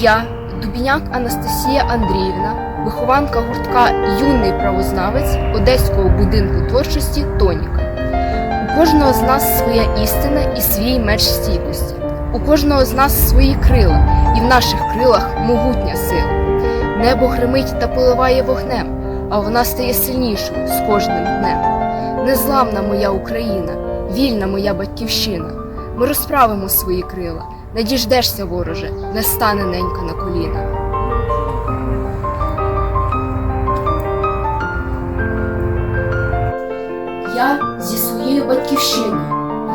Я, Дубіняк Анастасія Андріївна, вихованка гуртка Юний правознавець Одеського будинку творчості Тоніка. У кожного з нас своя істина і свій меч стійкості. У кожного з нас свої крила, і в наших крилах могутня сила. Небо гримить та поливає вогнем, а вона стає сильнішою з кожним днем. Незламна моя Україна, вільна моя батьківщина. Ми розправимо свої крила, не діждешся, вороже, не стане ненька на коліна. Я зі своєю батьківщиною,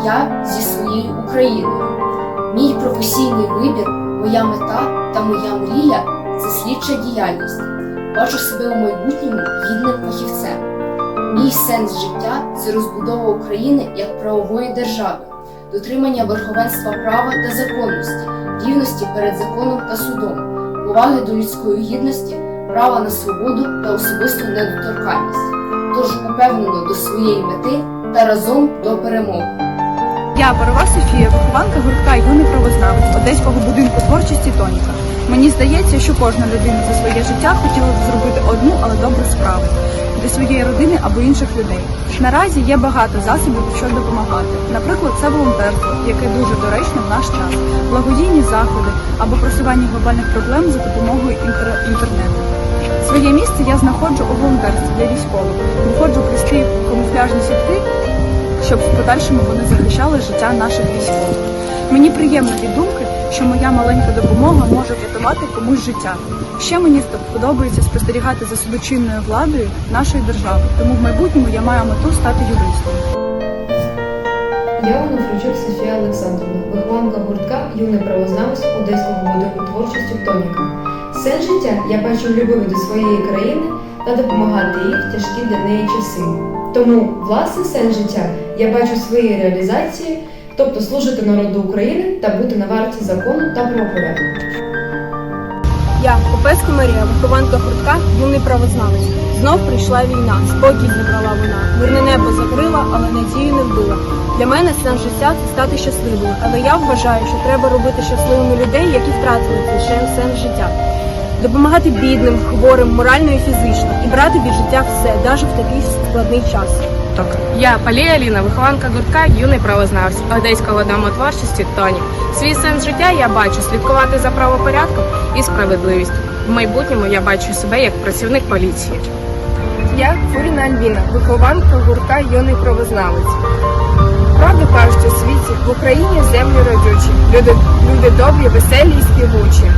я зі своєю Україною. Мій професійний вибір, моя мета та моя мрія це слідча діяльність. Бачу себе у майбутньому гідним фахівцем. Мій сенс життя це розбудова України як правової держави, дотримання верховенства права та законності, рівності перед законом та судом, поваги до людської гідності, права на свободу та особисту недоторканність. Тож упевнено до своєї мети та разом до перемоги. Я Борова Софія, вихованка гуртка юний правознавець Одеського будинку творчості Тоніка. Мені здається, що кожна людина за своє життя хотіла б зробити одну, але добру справу для своєї родини або інших людей. Наразі є багато засобів, що допомагати. Наприклад, це волонтерство, яке дуже доречно в наш час, благодійні заходи або просування глобальних проблем за допомогою інтер- інтернету. Своє місце я знаходжу у волонтерстві для військових. Виходжу плести камуфляжні сітки щоб в подальшому вони захищали життя наших військових. Мені приємно від думки, що моя маленька допомога може врятувати комусь життя. Ще мені подобається спостерігати за судочинною владою нашої держави, тому в майбутньому я маю мету стати юристом. Я Онуфричук Софія Олександрівна, вихованка гуртка Юний правознавець Одеського будинку творчості Тоніка. Сенс життя я бачу любові до своєї країни та допомагати їй в тяжкі для неї часи. Тому власне сенс життя я бачу в своїй реалізації, тобто служити народу України та бути на варті закону та правопорядку. Я, Попецька Марія, вихованка гуртка, юний правознавець. Знов прийшла війна, спокій забрала вона. Мирне небо закрила, але надію не вбила. Для мене сенс життя це стати щасливою, але я вважаю, що треба робити щасливими людей, які втратили лише сенс життя. Допомагати бідним, хворим, морально і фізично, і брати від життя все, навіть в такий складний час. Я Палія Аліна, вихованка гуртка юний правознавець Одеського дому творчості Тоні. Свій сенс життя я бачу слідкувати за правопорядком і справедливістю. В майбутньому я бачу себе як працівник поліції. Я Фуріна Альвіна, вихованка гуртка юний правознавець. Правду кажуть у світі, в Україні землі родючі, люди, люди добрі, веселі і співучі.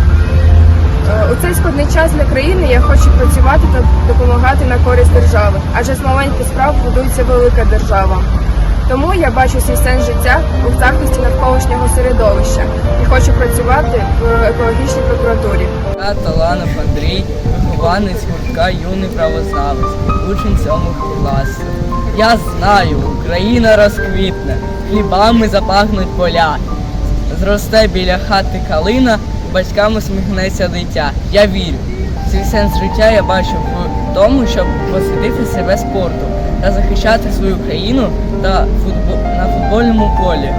Е, У цей складний час для країни я хочу працювати та допомагати на користь держави, адже з маленьких справ будується велика держава. Тому я бачу свій сенс життя у захисті навколишнього середовища і хочу працювати в екологічній прокуратурі. Я Таланов Андрій, вихованець гуртка юний правознавець, учень сьомого класу. Я знаю, Україна розквітне, хлібами запахнуть поля. Зросте біля хати калина, батькам усміхнеться дитя. Я вірю. Свій сенс життя я бачу в тому, щоб посвятити себе спорту та захищати свою країну та футбол на футбольному полі.